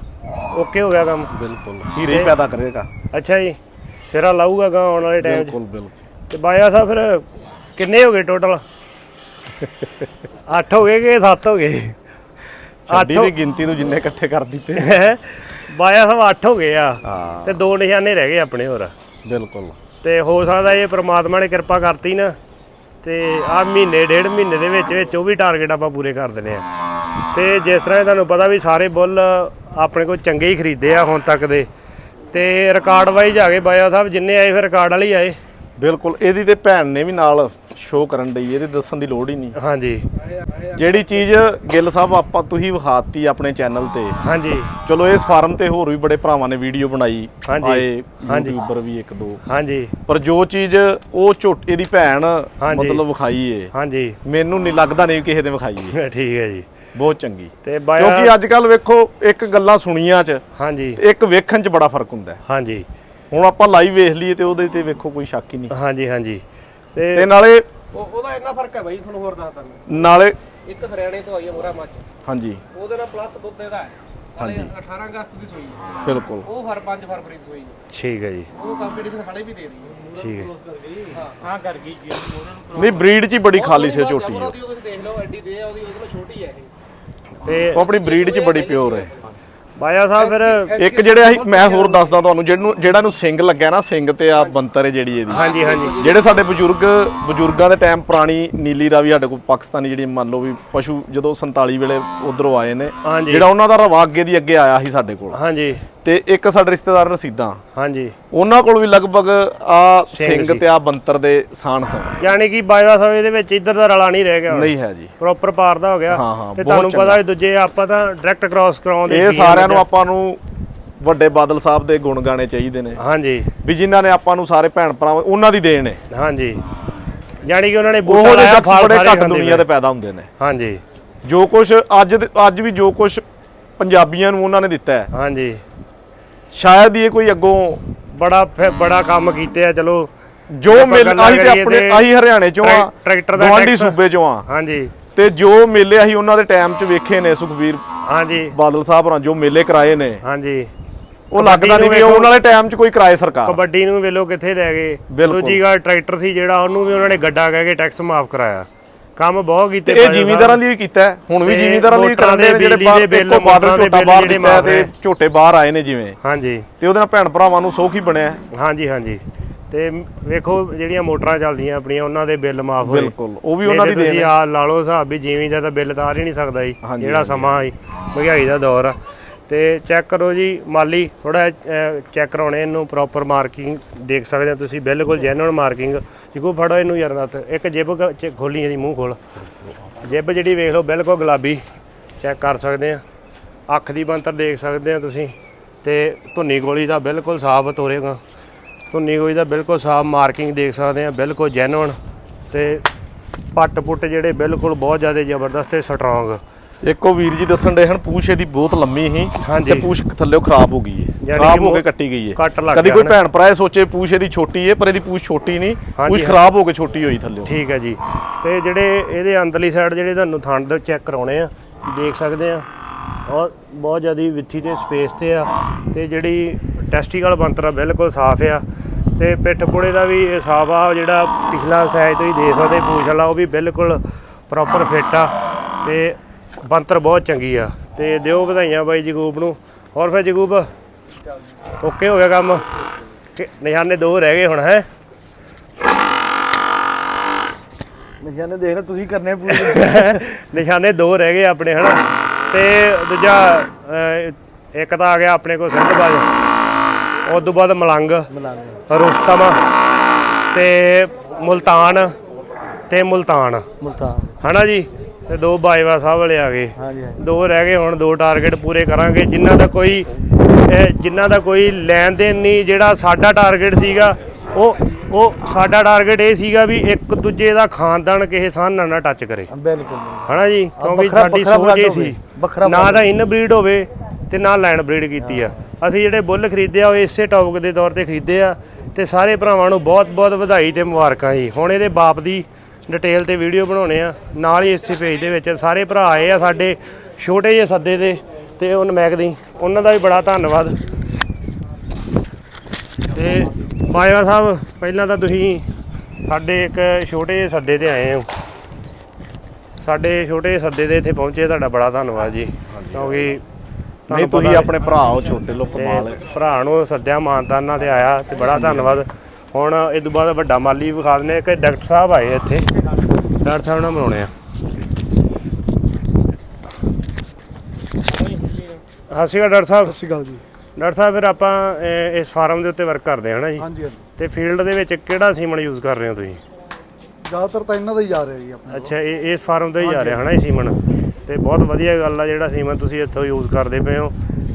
ਓਕੇ ਹੋ ਗਿਆ ਕੰਮ? ਬਿਲਕੁਲ। ਹੀਰੇ ਪੈਦਾ ਕਰੇਗਾ। ਅੱਛਾ ਜੀ ਸਿਰਾ ਲਾਊਗਾ ਗਾ ਆਉਣ ਵਾਲੇ ਟਾਈਮ 'ਚ? ਬਿਲਕੁਲ ਬਿਲਕੁਲ। ਤੇ ਬਾਜਵਾ ਸਾਹਿਬ ਫਿਰ ਕਿੰਨੇ ਹੋ ਗਏ ਟੋਟਲ 8 ਹੋ ਗਏ ਕਿ 7 ਹੋ ਗਏ? ਛੱਡੀ ਦੀ ਗਿਣਤੀ ਤੋਂ ਜਿੰਨੇ ਇਕੱਠੇ ਕਰ ਦਿੱਤੇ। ਬਾਜਵਾ ਸਾਹਿਬ 8 ਹੋ ਗਏ ਆ। ਹਾਂ। ਤੇ ਦੋ ਨਿਸ਼ਾਨੇ ਰਹਿ ਗਏ ਆਪਣੇ ਹੋਰ। ਬਿਲਕੁਲ। ਤੇ ਹੋ ਸਕਦਾ ਇਹ ਪ੍ਰਮਾਤਮਾ ਨੇ ਕਿਰਪਾ ਕਰਤੀ ਨਾ। ਤੇ ਆ ਮਹੀਨੇ ਡੇਢ ਮਹੀਨੇ ਦੇ ਵਿੱਚ ਵਿੱਚ ਉਹ ਵੀ ਟਾਰਗੇਟ ਆਪਾਂ ਪੂਰੇ ਕਰ ਦਿੰਦੇ ਆ। ਤੇ ਜਿਸ ਤਰ੍ਹਾਂ ਤੁਹਾਨੂੰ ਪਤਾ ਵੀ ਸਾਰੇ ਬੁੱਲ ਆਪਣੇ ਕੋਲ ਚੰਗੇ ਹੀ ਖਰੀਦੇ ਆ ਹੁਣ ਤੱਕ ਦੇ। ਤੇ ਰਿਕਾਰਡ ਵਾਈਜ਼ ਆ ਗਏ ਬਾਇਆ ਸਾਹਿਬ ਜਿੰਨੇ ਆਏ ਫਿਰ ਰਿਕਾਰਡ ਵਾਲੇ ਆਏ। ਬਿਲਕੁਲ ਇਹਦੀ ਤੇ ਭੈਣ ਨੇ ਵੀ ਨਾਲ ਸ਼ੋਅ ਕਰਨ ਡਈ ਇਹਦੇ ਦੱਸਣ ਦੀ ਲੋੜ ਹੀ ਨਹੀਂ। ਹਾਂਜੀ। ਜਿਹੜੀ ਚੀਜ਼ ਗਿੱਲ ਸਾਹਿਬ ਆਪਾਂ ਤੁਸੀਂ ਵਿਖਾਤੀ ਆਪਣੇ ਚੈਨਲ ਤੇ। ਹਾਂਜੀ। ਚਲੋ ਇਸ ਫਾਰਮ ਤੇ ਹੋਰ ਵੀ ਬੜੇ ਭਰਾਵਾਂ ਨੇ ਵੀਡੀਓ ਬਣਾਈ। ਆਏ ਹਾਂਜੀ। ਯੂਟਿਊਬਰ ਵੀ ਇੱਕ ਦੋ। ਹਾਂਜੀ। ਪਰ ਜੋ ਚੀਜ਼ ਉਹ ਝੋਟ ਇਹਦੀ ਭੈਣ। ਮਤਲਬ ਵਿਖਾਈ ਏ। ਹਾਂਜੀ। ਮੈਨੂੰ ਨਹੀਂ ਲੱਗਦਾ ਨਹੀਂ ਕਿਸੇ ਨੇ ਵਿਖਾਈ ਏ। ਠੀਕ ਹੈ ਜੀ। ਬਹੁਤ ਚੰਗੀ। ਤੇ ਕਿਉਂਕਿ ਅੱਜ ਕੱਲ ਵੇਖੋ ਇੱਕ ਗੱਲਾਂ ਸੁਣੀਆਂ ਚ ਹਾਂਜੀ। ਇੱਕ ਵੇਖਣ ਚ ਬੜਾ ਫ਼ਰਕ ਹੁੰਦਾ। ਹੈ। ਹਾਂਜੀ। ਹੁਣ ਆਪਾਂ ਲਾਈਵ ਵੇਖ ਲਈਏ ਤੇ ਉਹਦੇ ਤੇ ਵੇਖੋ ਕੋਈ ਸ਼ੱਕ ਹੀ ਨਹੀਂ। ਹਾਂਜੀ ਹਾਂਜੀ। ਤੇ ਤੇ ਨਾਲੇ ਉਹ ਉਹਦਾ ਇੰਨਾ ਫ਼ਰਕ ਹੈ ਬਾਈ ਤੁਹਾਨੂੰ ਹੋਰ ਦੱਸਦਾ ਮੈਂ। ਨਾਲੇ ਇੱਕ ਹਰਿਆਣੇ ਤੋਂ ਆਈ ਹੈ ਮੁਰਾ ਮੱਝ ਹਾਂਜੀ। ਉਹਦੇ ਨਾਲ ਪਲੱਸ ਦੁੱਧ ਇਹਦਾ ਹੈ। ਹਾਂਜੀ। ਹਾਂਜੀ। 18 ਅਗਸਤ ਦੀ ਸੂਈ ਹੈ। ਬਿਲਕੁਲ। ਉਹ ਹਰ 5 ਫਰਵਰੀ ਦੀ ਸੂਈ ਹੈ। ਠੀਕ ਹੈ ਜੀ। ਉਹ ਕੰਪੀਟੀਸ਼ਨ ਹਲੇ ਵੀ ਦੇ ਰਹੀ ਹੈ। ਠੀਕ ਹੈ। ਹਾਂ ਕਰ ਗਈ ਜੀ। ਉਹਨਾਂ ਨੂੰ ਨਹੀਂ ਬਰੀਡ ਚ ਹੀ ਬੜੀ ਖਾਲੀ ਸੀ ਉਹ ਝੋਟੀ ਜਬਰ ਉਹਦੀ ਉਹ ਤੁਸੀਂ ਦੇਖ ਲਓ ਐਡੀ ਦੇ ਆ ਉਹਦੀ ਉਹਦੇ ਨਾਲ ਛੋਟੀ ਹੈ ਇਹ। ਤੇ ਉਹ ਆਪਣੀ ਬਰੀਡ ਚ ਬੜੀ ਪਿਓਰ ਹੈ। ਬਾਇਆ ਸਾਹਿਬ ਫਿਰ ਇੱਕ ਜਿਹੜੇ ਅਸੀਂ ਮੈਂ ਹੋਰ ਦੱਸਦਾ ਤੁਹਾਨੂੰ ਜਿਹਨੂੰ ਜਿਹੜਾ ਨੂੰ ਸਿੰਗ ਲੱਗਿਆ ਨਾ ਸਿੰਗ ਤੇ ਆ ਬੰਤਰ ਹੈ ਜਿਹੜੀ ਇਹਦੀ। ਹਾਂਜੀ ਹਾਂਜੀ। ਜਿਹੜੇ ਸਾਡੇ ਬਜ਼ੁਰਗ ਬਜ਼ੁਰਗਾਂ ਦੇ ਟਾਈਮ ਪੁਰਾਣੀ ਨੀਲੀ ਰਾਵੀ ਸਾਡੇ ਕੋਲ ਪਾਕਿਸਤਾਨੀ ਜਿਹੜੀ ਮੰਨ ਲਓ ਵੀ ਪਸ਼ੂ ਜਦੋਂ 47 ਵੇਲੇ ਉਧਰੋਂ ਆਏ ਨੇ। ਜਿਹੜਾ ਉਹਨਾਂ ਦਾ ਰਵਾ ਅੱਗੇ ਦੀ ਅੱਗੇ ਆਇਆ ਸੀ ਸਾਡੇ ਕੋਲ। ਹਾਂਜੀ। ਤੇ ਇੱਕ ਸਾਡੇ ਰਿਸ਼ਤੇਦਾਰ ਰਸੀਦਾਂ। ਹਾਂਜੀ। ਉਹਨਾਂ ਕੋਲ ਵੀ ਲਗਭਗ ਆ ਸਿੰਘ। ਤੇ ਆ ਬੰਤਰ ਦੇ ਸਾਨ ਸਨ ਯਾਨੀ ਕਿ ਬਾਜਵਾ ਸਾਹਿਬ ਇਹਦੇ ਵਿੱਚ ਇੱਧਰ ਦਾ ਰਲਾ ਨਹੀਂ ਰਹਿ ਗਿਆ। ਨਹੀਂ ਹੈ ਜੀ। ਪ੍ਰੋਪਰ ਪਾਰ ਦਾ ਹੋ ਗਿਆ। ਤੇ ਤੁਹਾਨੂੰ। ਪਤਾ ਹੈ ਦੂਜੇ ਆਪਾਂ ਤਾਂ ਡਾਇਰੈਕਟ ਕ੍ਰਾਸ ਕਰਾਉਂਦੇ ਇਹ ਸਾਰਿਆਂ ਨੂੰ ਆਪਾਂ ਨੂੰ ਵੱਡੇ ਬਾਦਲ ਸਾਹਿਬ ਦੇ ਗੁਣ ਗਾਣੇ ਚਾਹੀਦੇ ਨੇ। ਹਾਂਜੀ। ਵੀ ਜਿਨ੍ਹਾਂ ਨੇ ਆਪਾਂ ਨੂੰ ਸਾਰੇ ਭੈਣ ਭਰਾ ਉਹਨਾਂ ਦੀ ਦੇਣ ਹੈ। ਹਾਂਜੀ। ਯਾਨੀ ਕਿ ਉਹਨਾਂ ਨੇ ਬੂਟਾ ਲਾਇਆ ਫਲ ਬੜੇ ਸਾਰੇ ਘੱਟ ਦੁਨੀਆ ਤੇ। ਪੈਦਾ ਹੁੰਦੇ ਨੇ। ਹਾਂਜੀ। ਜੋ ਕੁਝ ਅੱਜ ਅੱਜ ਵੀ ਜੋ ਕੁਝ ਪੰਜਾਬੀਆਂ ਨੂੰ ਉਹਨਾਂ ਨੇ ਦਿੱਤਾ ਹੈ। ਹਾਂਜੀ। ਸ਼ਾਇਦ ਹੀ ਇਹ ਕੋਈ ਅੱਗੋਂ ਬੜਾ ਫਿਰ- ਬੜਾ ਕੰਮ ਕੀਤੇ ਆ ਚਲੋ। ਜੋ ਆਪਾਂ ਮਿਲ ਗੱਲਾਂ ਆਹੀ ਤੇ ਕਰੀਏ ਆਪਣੇ ਤੇ ਆਹੀ ਹਰਿਆਣੇ ਚੋਂ ਆ ਟਰੈ- ਟਰੈਕਟਰ ਦਾ ਗੁਆਂਢੀ ਟੈਕਸ- ਸੂਬੇ ਚੋਂ ਆ। ਹਾਂਜੀ। ਤੇ ਜੋ ਮੇਲੇ ਅਸੀਂ ਉਹਨਾਂ ਦੇ ਟਾਈਮ 'ਚ ਵੇਖੇ ਨੇ ਸੁਖਬੀਰ ਹਾਂਜੀ। ਬਾਦਲ ਸਾਹਿਬ ਹੋਰਾਂ ਜੋ ਮੇਲੇ ਕਰਾਏ ਨੇ। ਹਾਂਜੀ। ਉਹ ਲੱਗਦਾ ਨਹੀਂ ਵੀ ਉਹਨਾਂ ਦੇ ਟਾਈਮ 'ਚ ਕੋਈ ਕਿਰਾਏ ਸਰਕਾਰ। ਕਬੱਡੀ ਨੂੰ ਵੇਲੋ ਕਿੱਥੇ ਲੈ ਗਏ। ਬਿਲਕੁਲ। ਦੂਜੀ ਗੱਲ ਟਰੈਕਟਰ ਸੀ ਜਿਹੜਾ ਉਹਨੂੰ ਵੀ ਉਹਨਾਂ ਨੇ ਗੱਡਾ ਕਹਿ ਕੇ ਟੈਕਸ ਮਾਫ ਕਰਾਇਆ। ਕੰਮ ਬਹੁਤ ਕੀਤੇ ਇਹ ਜ਼ਿਮੀਂਦਾਰਾਂ। ਲਈ ਵੀ ਕੀਤਾ। ਹੁਣ ਵੀ ਜ਼ਿਮੀਂਦਾਰਾਂ ਲਈ ਕਰਦੇ ਨੇ ਜਿਹੜੇ ਬਾਹਰ ਦੇਖੋ ਬਾਦਲ ਝੋਟਾ ਬਾਹਰ ਦਿੱਤਾ ਤੇ। ਝੋਟੇ ਬਾਹਰ ਆਏ ਨੇ ਜਿਵੇਂ ਹਾਂਜੀ ਤੇ ਉਹਦੇ ਨਾਲ ਭੈਣ ਭਰਾਵਾਂ ਨੂੰ ਸੌਖ ਹੀ ਬਣਿਆ। ਹਾਂਜੀ ਹਾਂਜੀ ਤੇ ਵੇਖੋ ਜਿਹੜੀਆਂ ਮੋਟਰਾਂ ਚੱਲਦੀਆਂ ਆਪਣੀਆਂ ਉਹਨਾਂ ਦੇ ਬਿੱਲ ਮਾਫ ਹੋਏ ਬਿਲਕੁਲ ਉਹ ਵੀ ਉਹਨਾਂ ਦੀ ਦੇਣ। ਆ ਲਾ ਲਓ ਹਿਸਾਬ ਵੀ ਜਿਵੇਂ ਦਾ ਤਾਂ ਬਿੱਲ ਤਾਰ ਹੀ ਨਹੀਂ ਸਕਦਾ ਜੀ ਜਿਹੜਾ ਸਮਾਂ ਹੈ ਮਹਿੰਗਾਈ ਦਾ ਦੌਰ ਆ ਤੇ ਚੈੱਕ ਕਰੋ ਜੀ, ਮਾਲੀ ਥੋੜਾ ਚੈੱਕ ਕਰਾਉਣੇ ਇਹਨੂੰ ਪ੍ਰੋਪਰ ਮਾਰਕਿੰਗ ਦੇਖ ਸਕਦੇ ਹੋ ਤੁਸੀਂ, ਬਿਲਕੁਲ ਜੈਨੂਇਨ ਮਾਰਕਿੰਗ ਜਿਕੋ ਫੜੋ ਇਹਨੂੰ ਯਾਰ ਨੱਥ ਇੱਕ ਜਿਬ ਖੋਲੀ ਇਹਦੀ ਮੂੰਹ ਖੋਲ। ਜਿਬ ਜਿਹੜੀ ਵੇਖ ਲਓ, ਬਿਲਕੁਲ ਗੁਲਾਬੀ ਚੈੱਕ ਕਰ ਸਕਦੇ ਆ। ਅੱਖ ਦੀ ਬੰਤਰ ਦੇਖ ਸਕਦੇ ਆ ਤੁਸੀਂ, ਤੇ ਧੁੰਨੀ ਗੋਲੀ ਦਾ ਬਿਲਕੁਲ ਸਾਫ਼ ਤੋਰੇਗਾ। ਧੁੰਨੀ ਗੋਲੀ ਦਾ ਬਿਲਕੁਲ ਸਾਫ਼ ਮਾਰਕਿੰਗ ਦੇਖ ਸਕਦੇ ਆ, ਬਿਲਕੁਲ ਜੈਨੂਨ ਤੇ ਪੱਟ ਪੁੱਟ ਜਿਹੜੇ ਬਿਲਕੁਲ ਬਹੁਤ ਜ਼ਿਆਦਾ ਜ਼ਬਰਦਸਤ ਤੇ ਸਟਰੋਂਗ ਇੱਕ ਵੀਰ ਜੀ ਦੱਸਣ ਦੇ ਹਨ ਪੂਛ ਇਹਦੀ ਬਹੁਤ ਲੰਮੀ ਸੀ ਹਾਂਜੀ। ਤੇ ਪੂਛ ਥੱਲੇੋਂ ਖਰਾਬ ਹੋ ਗਈ ਹੈ ਯਾਨੀ ਖਰਾਬ ਕਿ ਹੋ ਕੇ ਕੱਟੀ ਗਈ ਹੈ ਕੱਟ ਲੱਗ ਕਦੀ ਗਿਆ ਕੋਈ ਨਾ। ਭੈਣ ਭਰਾ ਇਹ ਸੋਚੇ ਪੂਛ ਇਹਦੀ ਛੋਟੀ ਹੈ ਪਰ ਇਹਦੀ ਪੂਛ ਛੋਟੀ ਨਹੀਂ। ਹਾਂਜੀ, ਪੂਛ। ਖਰਾਬ ਹੋ ਕੇ ਛੋਟੀ ਹੋਈ ਥੱਲੇ ਠੀਕ ਹੈ ਜੀ। ਤੇ ਜਿਹੜੇ ਇਹਦੇ ਅੰਦਰਲੀ ਸਾਈਡ ਜਿਹੜੇ ਤੁਹਾਨੂੰ ਥਣ ਦੇ ਚੈੱਕ ਕਰਾਉਣੇ ਆ ਦੇਖ ਸਕਦੇ ਆ। ਬਹੁਤ ਬਹੁਤ ਜ਼ਿਆਦਾ ਵਿੱਥੀ ਤੇ ਸਪੇਸ ਤੇ ਆ। ਤੇ ਜਿਹੜੀ ਟੈਸਟੀਕਲ ਬੰਤਰ ਆ ਬਿਲਕੁਲ ਸਾਫ਼ ਆ। ਤੇ ਪਿੱਠ ਪੁੜੇ ਦਾ ਵੀ ਇਹ ਸਾਫ਼ ਆ ਜਿਹੜਾ ਪਿਛਲਾ ਸਾਈਜ਼ ਤੁਸੀਂ ਦੇਖ ਸਕਦੇ ਪੂਛ ਵਾਲਾ ਉਹ ਵੀ ਬਿਲਕੁਲ ਪ੍ਰੋਪਰ ਫਿੱਟ ਆ। ਤੇ ਬੰਤਰ ਬਹੁਤ ਚੰਗੀ ਆ। ਤੇ ਦਿਓ ਵਧਾਈਆਂ ਬਾਈ ਜਗੂਬ ਨੂੰ। ਹੋਰ ਫਿਰ ਜਗੂਬ ਓਕੇ ਹੋ ਗਿਆ ਕੰਮ। ਨਿਸ਼ਾਨੇ ਦੋ ਰਹਿ ਗਏ ਹੁਣ ਹੈ? ਨਿਸ਼ਾਨੇ ਦੇਖ ਲੈ ਤੁਸੀਂ ਕਰਨੇ ਪੂਰੇ। ਨਿਸ਼ਾਨੇ ਦੋ ਰਹਿ ਗਏ ਆਪਣੇ ਹਨਾ? ਤੇ ਦੂਜਾ ਇੱਕ ਤਾਂ ਆ ਗਿਆ ਆਪਣੇ ਕੋਲ ਸਿੰਧਬਾਜ। ਉਸ ਤੋਂ ਬਾਅਦ ਮਲੰਗ ਮਿਲਾਂਗੇ। ਰੁਸਤਮ ਤੇ ਮੁਲਤਾਨ ਤੇ ਮੁਲਤਾਨ। ਮੁਲਤਾਨ। ਹਨਾ ਜੀ? ਤੇ ਦੋ ਬਾਈਵਾ ਸਾਹਿਬ ਵਾਲੇ ਆ ਗਏ। ਹਾਂਜੀ ਹਾਂਜੀ। ਦੋ ਰਹਿ ਗਏ ਹੁਣ ਦੋ ਟਾਰਗੇਟ ਪੂਰੇ ਕਰਾਂਗੇ। ਜਿਨ੍ਹਾਂ ਦਾ ਕੋਈ ਜਿਨ੍ਹਾਂ ਦਾ ਕੋਈ ਲੈਣ ਦੇਣ ਨਹੀਂ ਜਿਹੜਾ ਸਾਡਾ ਟਾਰਗੇਟ ਸੀਗਾ ਉਹ ਉਹ ਸਾਡਾ ਟਾਰਗੇਟ ਇਹ ਸੀਗਾ ਵੀ ਇੱਕ ਦੂਜੇ ਦਾ ਖਾਨਦਾਨ ਕਿਸੇ ਸਾਨ ਨਾਲ ਨਾ ਟੱਚ ਕਰੇ। ਬਿਲਕੁਲ। ਹਨਾ ਜੀ? ਕਿਉਂਕਿ ਸਾਡੀ ਸੋਚ ਇਹ ਸੀ। ਨਾ ਤਾਂ ਇਨ ਬਰੀਡ ਹੋਵੇ ਤੇ ਨਾ ਲੈਂਡ ਬਰੀਡ ਕੀਤੀ ਆ। ਅਸੀਂ ਜਿਹੜੇ ਬੁੱਲ ਖਰੀਦੇ ਆ ਉਹ ਇਸੇ ਟੌਪਿਕ ਦੇ ਤੌਰ ਤੇ ਖਰੀਦੇ ਆ ਤੇ ਸਾਰੇ ਭਰਾਵਾਂ ਨੂੰ ਬਹੁਤ-ਬਹੁਤ ਵਧਾਈ ਤੇ ਮੁਬਾਰਕਾਂ ਜੀ। ਹੁਣ ਇਹਦੇ ਬਾਪ ਦੀ ਡਿਟੇਲ ਤੇ ਵੀਡੀਓ ਬਣਾਉਣੇ ਆ। ਨਾਲ ਹੀ ਇਸੇ ਪੇਜ ਦੇ ਵਿੱਚ ਸਾਰੇ ਭਰਾ ਆਏ ਆ ਸਾਡੇ ਛੋਟੇ ਜਿਹੇ ਸੱਦੇ ਦੇ ਤੇ ਉਹ ਨਮੈਕ ਦੀ। ਉਹਨਾਂ ਦਾ ਵੀ ਬੜਾ ਧੰਨਵਾਦ। ਤੇ ਬਾਜਵਾ ਸਾਹਿਬ ਪਹਿਲਾਂ ਤਾਂ ਤੁਸੀਂ ਸਾਡੇ ਇੱਕ ਛੋਟੇ ਜਿਹੇ ਸੱਦੇ ਤੇ ਆਏ ਹੋ। ਸਾਡੇ ਛੋਟੇ ਜਿਹੇ ਸੱਦੇ ਦੇ ਇੱਥੇ ਪਹੁੰਚੇ ਤੁਹਾਡਾ ਬੜਾ ਧੰਨਵਾਦ ਜੀ। ਕਿਉਂਕਿ ਨਹੀਂ ਤੁਸੀਂ ਆਪਣੇ ਭਰਾ ਹੋ ਛੋਟੇ ਲੋਕ ਕਮਾਲ ਭਰਾ ਨੂੰ ਸੱਦਿਆ ਮਾਨਤਾਨਾ ਤੇ ਆਇਆ ਤੇ ਬੜਾ ਧੰਨਵਾਦ। ਹੁਣ ਇਹ ਤੋਂ ਬਾਅਦ ਵੱਡਾ ਮਾਲੀ ਵਿਖਾ ਆ ਕਿ ਡਾਕਟਰ ਸਾਹਿਬ ਆਏ ਇੱਥੇ। ਡਾਕਟਰ ਸਾਹਿਬ ਨਾਲ ਮਿਲਾਉਣੇ ਆ। ਸਤਿ ਸ਼੍ਰੀ ਅਕਾਲ ਡਾਕਟਰ ਸਾਹਿਬ। ਸਤਿ ਸ਼੍ਰੀ ਅਕਾਲ ਜੀ। ਡਾਕਟਰ ਸਾਹਿਬ ਫਿਰ ਆਪਾਂ ਇਸ ਫਾਰਮ ਦੇ ਉੱਤੇ ਵਰਕ ਕਰਦੇ ਹਾਂ ਨਾ ਜੀ? ਹਾਂਜੀ ਹਾਂਜੀ। ਤੇ ਫੀਲਡ ਦੇ ਵਿੱਚ ਕਿਹੜਾ ਸੀਮਨ ਯੂਜ਼ ਕਰ ਰਹੇ ਹੋ ਤੁਸੀਂ? ਜ਼ਿਆਦਾਤਰ ਤਾਂ ਇਹਨਾਂ ਦਾ ਹੀ ਜਾ ਰਿਹਾ ਜੀ ਆਪਣੇ ਅੱਛਾ ਇਹ ਇਸ ਫਾਰਮ ਦਾ ਹੀ ਜਾ ਰਿਹਾ ਹਨਾ ਇਹ ਸੀਮਨ? ਤੇ ਬਹੁਤ ਵਧੀਆ ਗੱਲ ਆ ਜਿਹੜਾ ਸੀਮਨ ਤੁਸੀਂ ਇੱਥੋਂ ਯੂਜ਼ ਕਰਦੇ ਪਏ ਹੋ।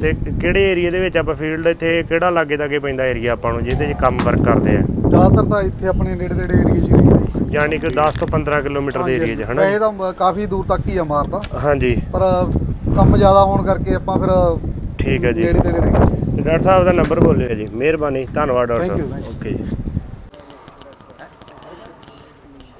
ਤੇ ਕਿਹੜੇ ਏਰੀਆ ਦੇ ਵਿੱਚ ਆਪਾਂ ਫੀਲਡ ਇੱਥੇ ਕਿਹੜਾ ਲਾਗੇ ਤਾਗੇ ਪੈਂਦਾ ਏਰੀਆ ਆਪਾਂ ਨੂੰ ਜਿਹਦੇ 'ਚ ਕੰਮ ਵਰਕ ਕਰਦੇ ਆ? ਜ਼ਿਆਦਾਤਰ ਤਾਂ ਇੱਥੇ ਆਪਣੇ ਨੇੜੇ ਤੇੜੇ ਏਰੀਆ 'ਚ ਹੀ ਯਾਨੀ ਕਿ 10 ਤੋਂ 15 ਕਿਲੋਮੀਟਰ ਦੇ ਏਰੀਆ 'ਚ ਹਨਾ ਇਹ ਤਾਂ ਕਾਫੀ ਦੂਰ ਤੱਕ ਹੀ ਆ ਮਾਰਦਾ ਹਾਂਜੀ। ਪਰ ਕੰਮ ਜ਼ਿਆਦਾ ਹੋਣ ਕਰਕੇ ਆਪਾਂ ਫਿਰ ਠੀਕ ਹੈ ਜੀ। ਨੇੜੇ ਤੇੜੇ ਰਹੀ ਤੇ ਡਾਕਟਰ ਸਾਹਿਬ ਦਾ ਨੰਬਰ ਬੋਲਿਓ ਜੀ। ਮਿਹਰਬਾਨੀ। ਧੰਨਵਾਦ ਡਾਕਟਰ ਸਾਹਿਬ। ਓਕੇ ਜੀ।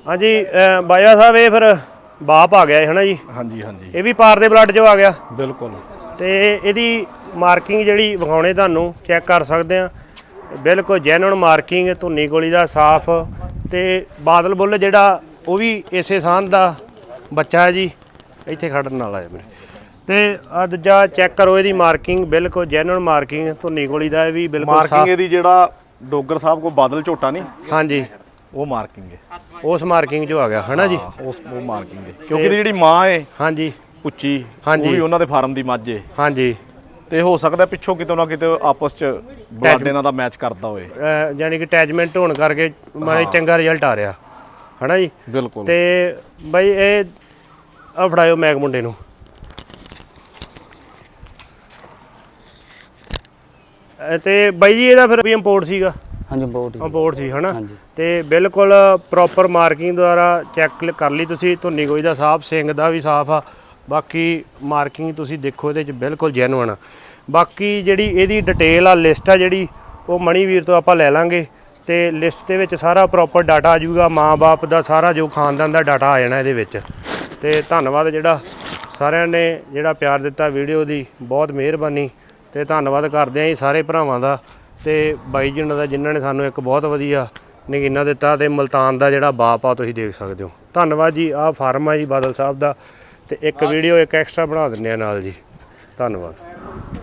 ਹਾਂਜੀ ਬਾਜਵਾ ਸਾਹਿਬ ਇਹ ਫਿਰ ਬਾਪ ਆ ਗਿਆ ਹੈ ਹਨਾ ਜੀ? ਹਾਂਜੀ ਹਾਂਜੀ। ਇਹ ਵੀ ਪਾਰ ਦੇ ਬਲੱਡ 'ਚੋਂ ਆ ਗਿਆ? ਬਿਲਕੁਲ। ਤੇ ਇਹਦੀ ਮਾਰਕਿੰਗ ਜਿਹੜੀ ਵਿਖਾਉਣੇ ਤੁਹਾਨੂੰ ਚੈੱਕ ਕਰ ਸਕਦੇ ਆ ਬਿਲਕੁਲ ਜੈਨੂਨ ਮਾਰਕਿੰਗ ਧੁੰਨੀ ਗੋਲੀ ਦਾ ਸਾਫ਼ ਤੇ ਬਾਦਲ ਬੁੱਲ ਜਿਹੜਾ ਉਹ ਵੀ ਇਸੇ ਸਾਨ ਦਾ ਬੱਚਾ ਹੈ ਜੀ। ਇੱਥੇ ਖੜਨ ਵਾਲਾ ਹੈ ਮੇਰੇ। ਤੇ ਆ ਦੂਜਾ ਚੈੱਕ ਕਰੋ ਇਹਦੀ ਮਾਰਕਿੰਗ ਬਿਲਕੁਲ ਜੈਨੂਨ ਮਾਰਕਿੰਗ ਧੁੰਨੀ ਗੋਲੀ ਦਾ ਇਹ ਵੀ ਬਿਲਕੁਲ ਮਾਰਕਿੰਗ ਸਾਫ਼। ਇਹਦੀ ਜਿਹੜਾ ਡੋਗਰ ਸਾਹਿਬ ਕੋ ਬਾਦਲ ਝੋਟਾ ਨਹੀਂ? ਹਾਂਜੀ। ਉਹ ਮਾਰਕਿੰਗ ਹੈ। ਉਸ ਮਾਰਕਿੰਗ 'ਚੋਂ ਆ ਗਿਆ ਹਨਾ ਜੀ? ਉਸ ਉਹ ਮਾਰਕਿੰਗ ਹੈ। ਕਿਉਂਕਿ ਇਹਦੀ ਜਿਹੜੀ ਮਾਂ ਹੈ ਹਾਂਜੀ। ਉੱਚੀ ਹਾਂਜੀ। ਉਹ ਵੀ ਉਹਨਾਂ ਦੇ ਫਾਰਮ ਦੀ ਮੱਝ ਹਾਂਜੀ। ਤੇ ਹੋ ਸਕਦਾ ਪਿੱਛੋਂ ਕਿਤੇ ਨਾ ਕਿਤੇ ਆਪਸ ਚ ਬਲੱਡ ਇਹਨਾਂ ਦਾ ਮੈਚ ਕਰਦਾ ਹੋਵੇ ਅਹ ਯਾਨੀ ਕਿ ਅਟੈਚਮੈਂਟ ਹੋਣ ਕਰਕੇ ਮਾਰੇ ਚੰਗਾ ਰਿਜ਼ਲਟ ਆ ਰਿਹਾ। ਹਨਾ ਜੀ? ਬਿਲਕੁਲ। ਤੇ ਬਈ ਇਹ ਆ ਫੜਾਇਓ ਮੈਗ ਮੁੰਡੇ ਨੂੰ। ਅਹ ਤੇ ਬਾਈ ਜੀ ਇਹਦਾ ਫਿਰ ਵੀ ਇੰਪੋਰਟ ਸੀਗਾ? ਹਾਂਜੀ ਜੀ ਇੰਪੋਰਟ ਸੀ ਹਨਾ? ਹਾਂਜੀ। ਤੇ ਬਿਲਕੁਲ ਪ੍ਰੋਪਰ ਮਾਰਕਿੰਗ ਦੁਆਰਾ ਚੈੱਕ ਕਰ ਲਈ ਤੁਸੀਂ। ਧੁੰਨੀ ਕੋਈ ਦਾ ਸਾਫ਼ ਸਿੰਘ ਦਾ ਵੀ ਸਾਫ਼ ਆ। ਬਾਕੀ ਮਾਰਕਿੰਗ ਤੁਸੀਂ ਦੇਖੋ ਇਹਦੇ ਚ ਬਿਲਕੁਲ ਜੈਨੂਇਨ ਆ। ਬਾਕੀ ਜਿਹੜੀ ਇਹਦੀ ਡਿਟੇਲ ਆ ਲਿਸਟ ਆ ਜਿਹੜੀ, ਉਹ ਮਣੀ ਵੀਰ ਤੋਂ ਆਪਾਂ ਲੈ ਲਾਂਗੇ ਤੇ ਲਿਸਟ ਦੇ ਵਿੱਚ ਸਾਰਾ ਪ੍ਰੋਪਰ ਡਾਟਾ ਆ ਜਾਊਗਾ ਮਾਂ-ਬਾਪ ਦਾ ਸਾਰਾ ਜੋ ਖਾਨਦਾਨ ਦਾ ਡਾਟਾ ਆ ਜਾਣਾ ਇਹਦੇ ਵਿੱਚ। ਤੇ ਧੰਨਵਾਦ ਜਿਹੜਾ ਸਾਰਿਆਂ ਨੇ ਜਿਹੜਾ ਪਿਆਰ ਦਿੱਤਾ ਵੀਡੀਓ ਦੀ, ਬਹੁਤ ਮਿਹਰਬਾਨੀ। ਤੇ ਧੰਨਵਾਦ ਕਰਦੇ ਆਂ ਜੀ ਸਾਰੇ ਭਰਾਵਾਂ ਦਾ। ਤੇ ਬਾਈ ਜੀ ਉਹਨਾਂ ਦਾ, ਜਿਨ੍ਹਾਂ ਨੇ ਸਾਨੂੰ ਇੱਕ ਬਹੁਤ ਵਧੀਆ ਨਗੀਨਾ ਦਿੱਤਾ ਤੇ ਮਲਤਾਨ ਦਾ ਜਿਹੜਾ ਬਾਪ ਆ ਤੁਸੀਂ ਦੇਖ ਸਕਦੇ ਹੋ। ਧੰਨਵਾਦ ਜੀ, ਆਹ ਫਾਰਮ ਆ ਜੀ ਬਾਦਲ ਸਾਹਿਬ ਦਾ। ਤੇ ਇੱਕ ਵੀਡੀਓ ਇੱਕ ਐਕਸਟਰਾ ਬਣਾ ਦਿੰਨੇ ਆ ਨਾਲ ਜੀ। ਧੰਨਵਾਦ।